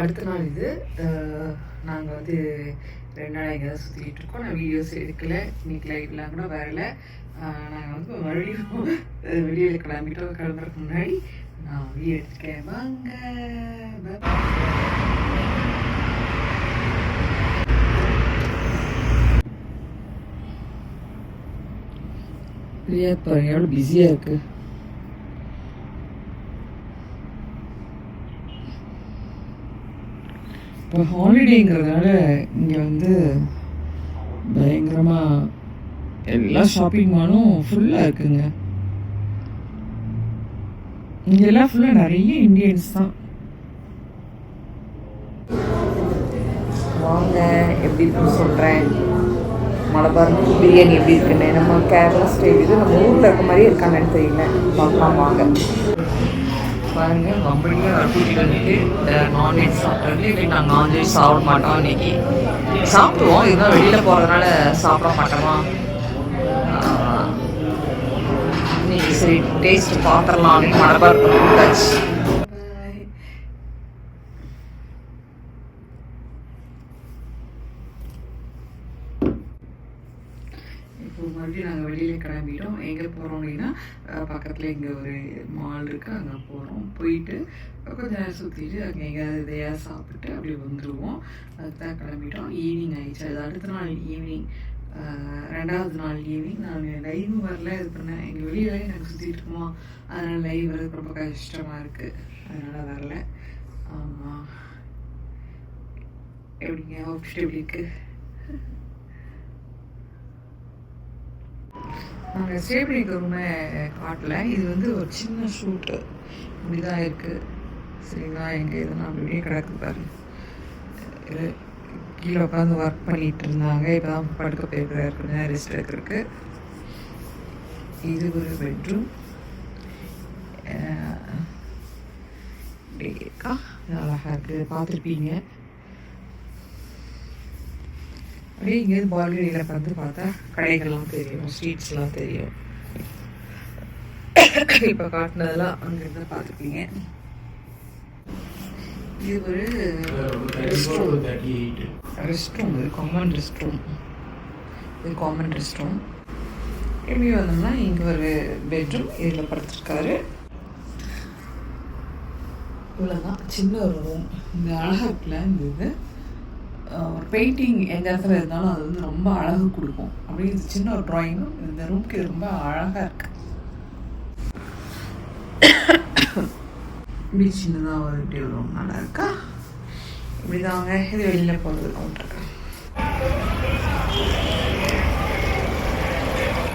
அடுத்த நாள் இது நாங்கள் வந்து ரெண்டு நாள் எங்கேயாவது சுற்றிக்கிட்டு இருக்கோம். நான் வீடியோஸ் எடுக்கல இன்னைக்கு லைவ்லாம் கூட வரல. நாங்கள் வந்து மறுபடியும் வெளியில் கிளம்பிட்டோம். கிளம்புறதுக்கு முன்னாடி நான் வீடியோ எடுத்துக்கேன் வாங்க. பிரியா பாருங்க எவ்வளோ பிஸியாக இருக்குது இப்போ ஹாலிடேங்கிறதுனால இங்கே வந்து பயங்கரமாக எல்லா ஷாப்பிங் மாலும் ஃபுல்லாக இருக்குங்க. இங்கெல்லாம் ஃபுல்லாக நிறைய இந்தியன்ஸ் தான். வாங்க எப்படி இருக்குன்னு சொல்கிறேன் மலபார் பிரியாணி எப்படி இருக்குன்னு. நம்ம கேரளா ஸ்டைல் இது நம்ம ஊரில் இருக்க மாதிரியே இருக்காங்கன்னு தெரியல. பார்க்கலாம் வாங்க. பாருங்க கம்பெனியாக கூட்டிகிட்டு வந்துட்டு நான்வெஜ் சாப்பிட்றது இன்னைக்கு நாங்கள் நான்வெஜ் சாப்பிட மாட்டோம் இன்னைக்கு. சாப்பிடுவோம் இதுதான் வெளியில் போகிறதுனால சாப்பிட மாட்டோமா? இன்னைக்கு சரி டேஸ்ட் பார்த்துடலாம் அப்படின்னு மலபார் இப்போ மறுபடியும் நாங்கள் வெளியில் கிளம்பிட்டோம். எங்கே போகிறோம் அப்படின்னா பக்கத்தில் இங்கே ஒரு மால் இருக்குது அங்கே போகிறோம் போயிட்டு கொஞ்ச நேரம் சுற்றிட்டு அங்கே எங்கேயாவது இதையாக சாப்பிட்டு அப்படியே வந்துடுவோம் அதுக்கு தான் கிளம்பிட்டோம். ஈவினிங் ஆயிடுச்சு. அது அடுத்த நாள் ஈவினிங் ரெண்டாவது நாள் ஈவினிங் நான் லைவ் வரல. இது பண்ணேன் எங்கள் வெளியில நாங்கள் சுற்றிட்டு இருக்கோமா? அதனால் லைவ் வரது ரொம்ப கஷ்டமாக இருக்குது அதனால் வரல. ஆமாம் எப்படிங்க? அவுட்ஃபிட் எப்படி இருக்குது நாங்கள் ஸ்டே பண்ணிக்க ரூமை காட்டல. இது வந்து ஒரு சின்ன ஷூட்டு இப்படி தான் இருக்குது சரிங்களா? எங்கே இதெல்லாம் அப்படியே கிடக்கு பாரு இது கீழே உட்காந்து ஒர்க் பண்ணிட்டு இருந்தாங்க. இப்போ தான் படுக்க போயிருக்கிறாரு கொஞ்ச நேரம் ரெஸ்ட் எடுக்கிறதுக்கு. இது ஒரு பெட்ரூம் இப்படி இருக்கா? அழகாக இருக்குது பார்த்துருப்பீங்க. அப்படியே இங்கேருந்து பால்கனியில் பார்த்து பார்த்தா கடைகள்லாம் தெரியும் ஸ்ட்ரீட்ஸ்லாம் தெரியும். இப்போ காட்டினதெல்லாம் அங்கேருந்து பார்த்துருக்கீங்க இது ஒரு ரெஸ்ட் ரூம் ரெஸ்ட் ரூம் இது காமன் ரெஸ்ட் ரூம் இது காமன் ரெஸ்ட் ரூம் எப்படி வந்தோம்னா இங்கே ஒரு பெட்ரூம் இதில் படுத்துருக்காரு. இவ்வளோதான் சின்ன ஒரு ரூம் இந்த அழகா இருக்குல்ல இந்த இது. ஒரு பெயிண்டிங் எந்த இடத்துல இருந்தாலும் அது வந்து ரொம்ப அழகு கொடுக்கும். அப்படியே இது சின்ன ஒரு ட்ராயிங்கும் இந்த ரூம்க்கு ரொம்ப அழகாக இருக்கு. இப்படி சின்னதாக ஒரு இப்படி ஒரு ரூம் நல்லா இருக்கா? இப்படி தாங்க இது வெளியில் போகிறது கவுண்டர்